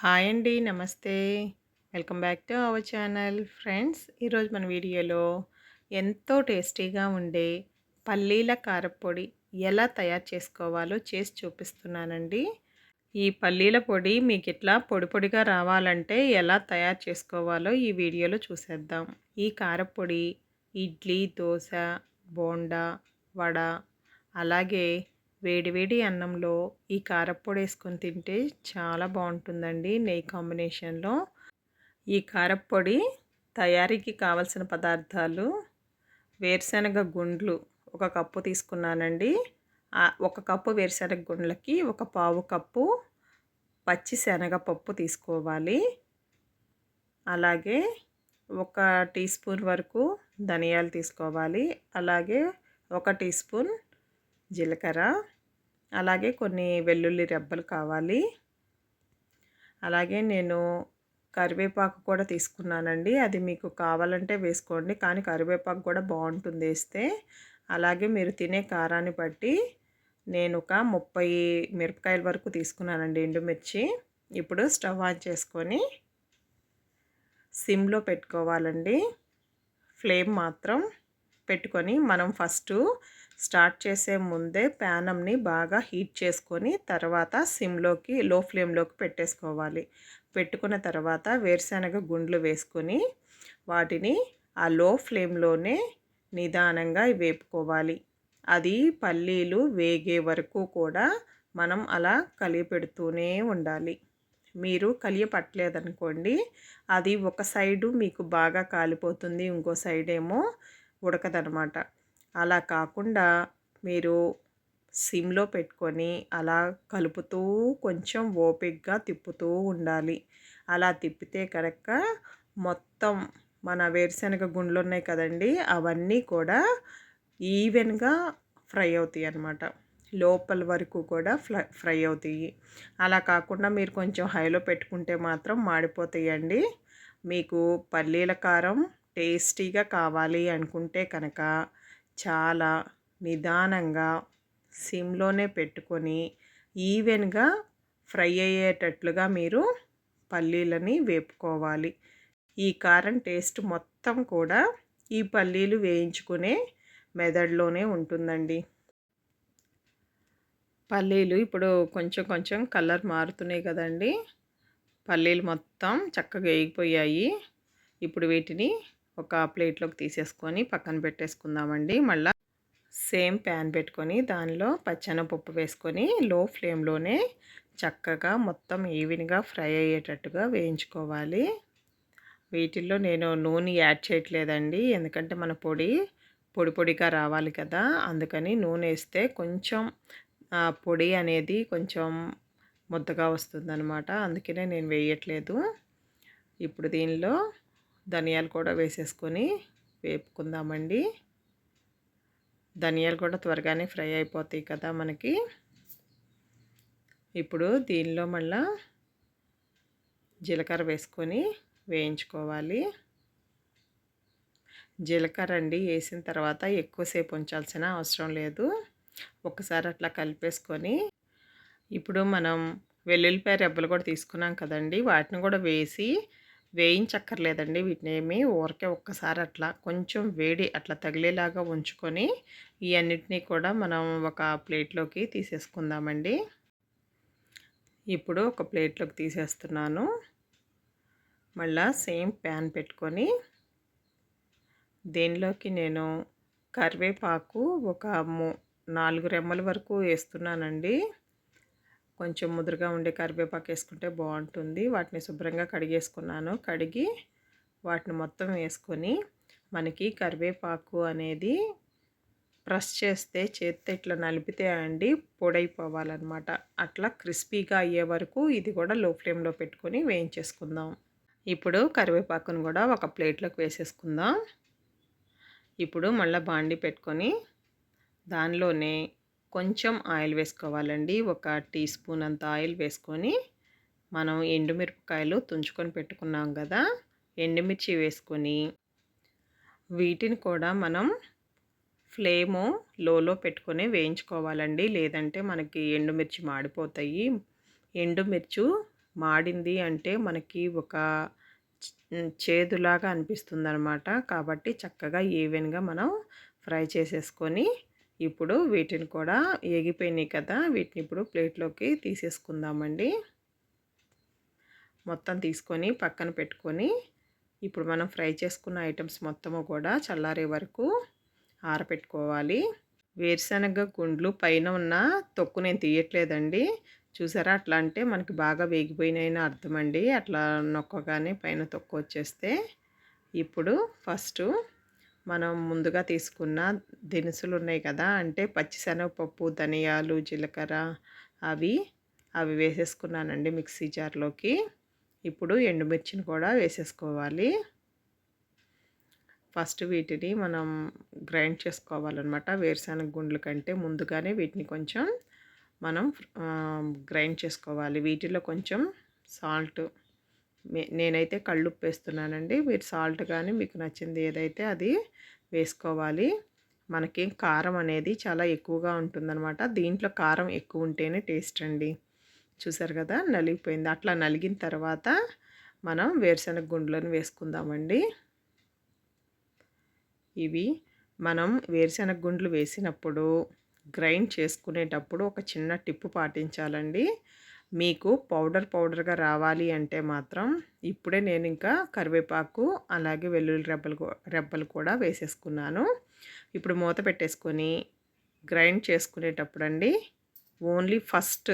Hi అండి నమస్తే. Welcome back to our channel. Friends ఈరోజు మన వీడియోలో ఎంతో టేస్టీగా ఉండే పల్లీల కారపొడి ఎలా తయారు చేసుకోవాలో చేసి చూపిస్తున్నానండి. ఈ పల్లీల పొడి మీకు ఇట్లా పొడి పొడిగా రావాలంటే ఎలా తయారు చేసుకోవాలో ఈ వీడియోలో చూసేద్దాం. ఈ కారపొడి ఇడ్లీ దోశ బోండా వడ అలాగే వేడివేడి అన్నంలో ఈ కారప్పొడి వేసుకొని తింటే చాలా బాగుంటుందండి నెయ్యి కాంబినేషన్లో. ఈ కారప్పొడి తయారీకి కావలసిన పదార్థాలు వేరుశనగ గుండ్లు ఒక కప్పు తీసుకున్నానండి. ఒక కప్పు వేరుశనగ గుండ్లకి ఒక పావు కప్పు పచ్చి శనగపప్పు తీసుకోవాలి. అలాగే ఒక టీ స్పూన్ వరకు ధనియాలు తీసుకోవాలి. అలాగే ఒక టీ స్పూన్ జీలకర్ర అలాగే కొన్ని వెల్లుల్లి రెబ్బలు కావాలి. అలాగే నేను కరివేపాకు కూడా తీసుకున్నానండి. అది మీకు కావాలంటే వేసుకోండి. కానీ కరివేపాకు కూడా బాగుంటుంది వేస్తే. అలాగే మీరు తినే కారాన్ని బట్టి నేను ఒక ముప్పై మిరపకాయల వరకు తీసుకున్నానండి ఎండుమిర్చి. ఇప్పుడు స్టవ్ ఆన్ చేసుకొని సిమ్లో పెట్టుకోవాలండి. ఫ్లేమ్ మాత్రం పెట్టుకొని మనం ఫస్ట్ స్టార్ట్ చేసే ముందే ప్యానంని బాగా హీట్ చేసుకొని తర్వాత సిమ్లోకి లో ఫ్లేమ్లోకి పెట్టేసుకోవాలి. పెట్టుకున్న తర్వాత వేరుశనగ గుండ్లు వేసుకొని వాటిని ఆ లో ఫ్లేమ్లోనే నిదానంగా వేపుకోవాలి. అది పల్లీలు వేగే వరకు కూడా మనం అలా కలియపెడుతూనే ఉండాలి. మీరు కలియపట్టలేదనుకోండి అది ఒక సైడు మీకు బాగా కాలిపోతుంది ఇంకో సైడ్ ఏమో ఉడకదనమాట. అలా కాకుండా మీరు సిమ్లో పెట్టుకొని అలా కలుపుతూ కొంచెం ఓపిక్గా తిప్పుతూ ఉండాలి. అలా తిప్పితే కనుక మొత్తం మన వేరుశనగ గుండ్లు ఉన్నాయి కదండి అవన్నీ కూడా ఈవెన్గా ఫ్రై అవుతాయి అన్నమాట. లోపల వరకు కూడా ఫ్రై ఫ్రై అవుతాయి. అలా కాకుండా మీరు కొంచెం హైలో పెట్టుకుంటే మాత్రం మాడిపోతాయండి. మీకు పల్లీల కారం టేస్టీగా కావాలి అనుకుంటే కనుక చాలా నిదానంగా సిమ్లోనే పెట్టుకొని ఈవెన్గా ఫ్రై అయ్యేటట్లుగా మీరు పల్లీలని వేపుకోవాలి. ఈ కారం టేస్ట్ మొత్తం కూడా ఈ పల్లీలు వేయించుకునే మెదడులోనే ఉంటుందండి. పల్లీలు ఇప్పుడు కొంచెం కొంచెం కలర్ మారుతున్నాయి కదండి. పల్లీలు మొత్తం చక్కగా వేగిపోయాయి. ఇప్పుడు వీటిని ఒక ప్లేట్లోకి తీసేసుకొని పక్కన పెట్టేసుకుందామండి. మళ్ళీ సేమ్ ప్యాన్ పెట్టుకొని దానిలో పచ్చనపప్పు వేసుకొని లో ఫ్లేమ్లోనే చక్కగా మొత్తం ఈవెన్గా ఫ్రై అయ్యేటట్టుగా వేయించుకోవాలి. వీటిల్లో నేను నూనె యాడ్ చేయట్లేదండి. ఎందుకంటే మన పొడి పొడి పొడిగా రావాలి కదా. అందుకని నూనె వేస్తే కొంచెం పొడి అనేది కొంచెం ముద్దగా వస్తుందన్నమాట. అందుకనే నేను వేయట్లేదు. ఇప్పుడు దీనిలో ధనియాలు కూడా వేసేసుకొని వేపుకుందామండి. ధనియాలు కూడా త్వరగానే ఫ్రై అయిపోతాయి కదా మనకి. ఇప్పుడు దీనిలో మళ్ళా జీలకర్ర వేసుకొని వేయించుకోవాలి. జీలకర్ర అండి వేసిన తర్వాత ఎక్కువసేపు ఉంచాల్సిన అవసరం లేదు. ఒకసారి అట్లా కలిపేసుకొని ఇప్పుడు మనం వెల్లుల్లిపాయ రెబ్బలు కూడా తీసుకున్నాం కదండి వాటిని కూడా వేసి వేయించక్కర్లేదండి వీటిని ఏమి ఊరికే ఒక్కసారి అట్లా కొంచెం వేడి అట్లా తగిలేలాగా ఉంచుకొని ఈ అన్నిటినీ కూడా మనం ఒక ప్లేట్లోకి తీసేసుకుందామండి. ఇప్పుడు ఒక ప్లేట్లోకి తీసేస్తున్నాను. మళ్ళా సేమ్ ప్యాన్ పెట్టుకొని దీనిలోకి నేను కరివేపాకు ఒక నాలుగు రెమ్మల వరకు వేస్తున్నానండి. కొంచెం ముదురుగా ఉండే కరివేపాకు వేసుకుంటే బాగుంటుంది. వాటిని శుభ్రంగా కడిగేసుకున్నాను. కడిగి వాటిని మొత్తం వేసుకొని మనకి కరివేపాకు అనేది ప్రెస్ చేస్తే చేత్తే ఇట్లా నలిపితే అండి పొడైపోవాలన్నమాట. అట్లా క్రిస్పీగా అయ్యే వరకు ఇది కూడా లో ఫ్లేమ్లో పెట్టుకొని వేయించేసుకుందాం. ఇప్పుడు కరివేపాకును కూడా ఒక ప్లేట్లోకి వేసేసుకుందాం. ఇప్పుడు మళ్ళీ బాండి పెట్టుకొని దానిలోనే కొంచెం ఆయిల్ వేసుకోవాలండి. ఒక టీ స్పూన్ అంత ఆయిల్ వేసుకొని మనం ఎండుమిరపకాయలు తుంచుకొని పెట్టుకున్నాం కదా ఎండుమిర్చి వేసుకొని వీటిని కూడా మనం ఫ్లేము లోలో పెట్టుకొని వేయించుకోవాలండి. లేదంటే మనకి ఎండుమిర్చి మాడిపోతాయి. ఎండుమిర్చు మాడింది అంటే మనకి ఒక చేదులాగా అనిపిస్తుంది అనమాట కాబట్టి చక్కగా ఈవెన్గా మనం ఫ్రై చేసేసుకొని ఇప్పుడు వీటిని కూడా ఏగిపోయినాయి కదా వీటిని ఇప్పుడు ప్లేట్లోకి తీసేసుకుందామండి. మొత్తం తీసుకొని పక్కన పెట్టుకొని ఇప్పుడు మనం ఫ్రై చేసుకున్న ఐటమ్స్ మొత్తము కూడా చల్లారే వరకు ఆరపెట్టుకోవాలి. వేరుశనగ గుండ్లు పైన ఉన్న తొక్కు నేను తీయట్లేదండి. చూసారా? అట్లా అంటే మనకి బాగా వేగిపోయినాయని అర్థమండి. అట్లా నొక్కగానే పైన తొక్కు వచ్చేస్తే ఇప్పుడు ఫస్ట్ మనం ముందుగా తీసుకున్న దినుసులు ఉన్నాయి కదా! అంటే పచ్చిశనగపప్పు ధనియాలు జీలకర్ర అవి అవి వేసేసుకున్నానండి మిక్సీ జార్లోకి. ఇప్పుడు ఎండుమిర్చిని కూడా వేసేసుకోవాలి. ఫస్ట్ వీటిని మనం గ్రైండ్ చేసుకోవాలన్నమాట. వేరుశనగ గుండ్ల కంటే ముందుగానే వీటిని కొంచెం మనం గ్రైండ్ చేసుకోవాలి. వీటిలో కొంచెం సాల్ట్ నేనైతే కళ్ళుప్పు వేస్తున్నానండి మీరు సాల్ట్ కానీ మీకు నచ్చింది ఏదైతే అది వేసుకోవాలి. మనకి కారం అనేది చాలా ఎక్కువగా ఉంటుందన్నమాట. దీంట్లో కారం ఎక్కువ ఉంటేనే టేస్ట్ అండి. చూసారు కదా నలిగిపోయింది. అట్లా నలిగిన తర్వాత మనం వేరుశనగ గుండ్లను వేసుకుందామండి. ఇవి మనం వేరుశనగ గుండ్లు వేసినప్పుడు గ్రైండ్ చేసుకునేటప్పుడు ఒక చిన్న టిప్పు పాటించాలండి. మీకు పౌడర్ పౌడర్గా రావాలి అంటే మాత్రం ఇప్పుడే నేను ఇంకా కరివేపాకు అలాగే వెల్లుల్లి రెబ్బలు రెబ్బలు కూడా వేసేసుకున్నాను. ఇప్పుడు మూత పెట్టేసుకొని గ్రైండ్ చేసుకునేటప్పుడు అండి ఓన్లీ ఫస్ట్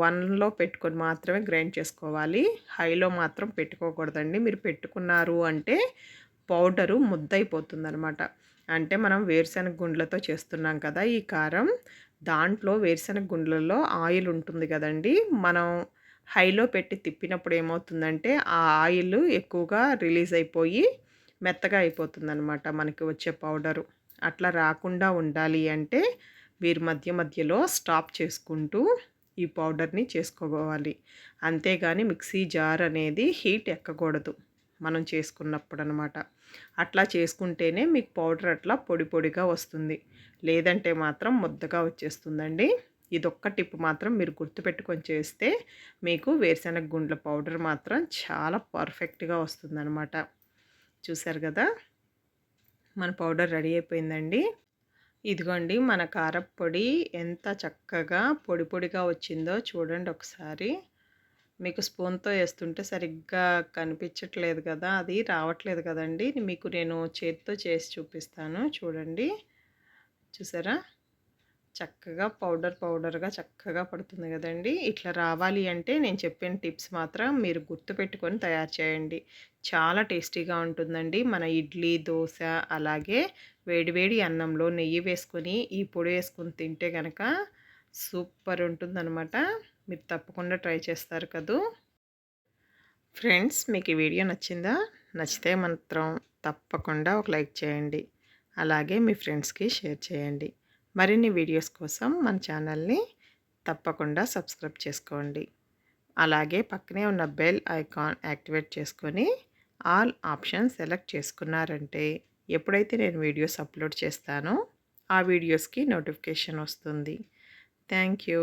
వన్లో పెట్టుకొని మాత్రమే గ్రైండ్ చేసుకోవాలి. హైలో మాత్రం పెట్టుకోకూడదండి. మీరు పెట్టుకున్నారు అంటే పౌడరు ముద్దైపోతుంది అనమాట అంటే మనం వేరుశనగ గుండ్లతో చేస్తున్నాం కదా ఈ కారం. దాంట్లో వేరుశనగ గుండ్లలో ఆయిల్ ఉంటుంది కదండి. మనం హైలో పెట్టి తిప్పినప్పుడు ఏమవుతుందంటే ఆ ఆయిల్ ఎక్కువగా రిలీజ్ అయిపోయి మెత్తగా అయిపోతుంది అనమాట మనకి వచ్చే పౌడరు. అట్లా రాకుండా ఉండాలి అంటే వీరి మధ్య మధ్యలో స్టాప్ చేసుకుంటూ ఈ పౌడర్ని చేసుకోవాలి. అంతేగాని మిక్సీ జార్ అనేది హీట్ ఎక్కకూడదు మనం చేసుకున్నప్పుడు అనమాట అట్లా చేసుకుంటేనే మీకు పౌడర్ అట్లా పొడి పొడిగా వస్తుంది. లేదంటే మాత్రం ముద్దగా వచ్చేస్తుందండి. ఇదొక్క టిప్ మాత్రం మీరు గుర్తుపెట్టుకొని చేస్తే మీకు వేరుశనగ గుండ్ల పౌడర్ మాత్రం చాలా పర్ఫెక్ట్గా వస్తుందన్నమాట. చూసారు కదా? మన పౌడర్ రెడీ అయిపోయిందండి. ఇదిగోండి మన కారపొడి ఎంత చక్కగా పొడి పొడిగా వచ్చిందో చూడండి ఒకసారి. మీకు స్పూన్తో వేస్తుంటే సరిగ్గా కనిపించట్లేదు కదా! అది రావట్లేదు కదండి. మీకు నేను చేతితో చేసి చూపిస్తాను. చూడండి. చూసారా? చక్కగా పౌడర్ పౌడర్గా చక్కగా పడుతుంది కదండి. ఇట్లా రావాలి అంటే నేను చెప్పిన టిప్స్ మాత్రం మీరు గుర్తుపెట్టుకొని తయారు చేయండి. చాలా టేస్టీగా ఉంటుందండి. మన ఇడ్లీ దోశ అలాగే వేడివేడి అన్నంలో నెయ్యి వేసుకొని ఈ పొడి వేసుకొని తింటే కనుక సూపర్ ఉంటుందన్నమాట. మీరు తప్పకుండా ట్రై చేస్తారు కదూ. ఫ్రెండ్స్ మీకు ఈ వీడియో నచ్చిందా? నచ్చితే మాత్రం తప్పకుండా ఒక లైక్ చేయండి. అలాగే మీ ఫ్రెండ్స్కి షేర్ చేయండి. మరిన్ని వీడియోస్ కోసం మన ఛానల్ని తప్పకుండా సబ్స్క్రైబ్ చేసుకోండి. అలాగే పక్కనే ఉన్న బెల్ ఐకాన్ యాక్టివేట్ చేసుకొని ఆల్ ఆప్షన్ సెలెక్ట్ చేసుకున్నారంటే ఎప్పుడైతే నేను వీడియోస్ అప్లోడ్ చేస్తానో ఆ వీడియోస్కి నోటిఫికేషన్ వస్తుంది. Thank you.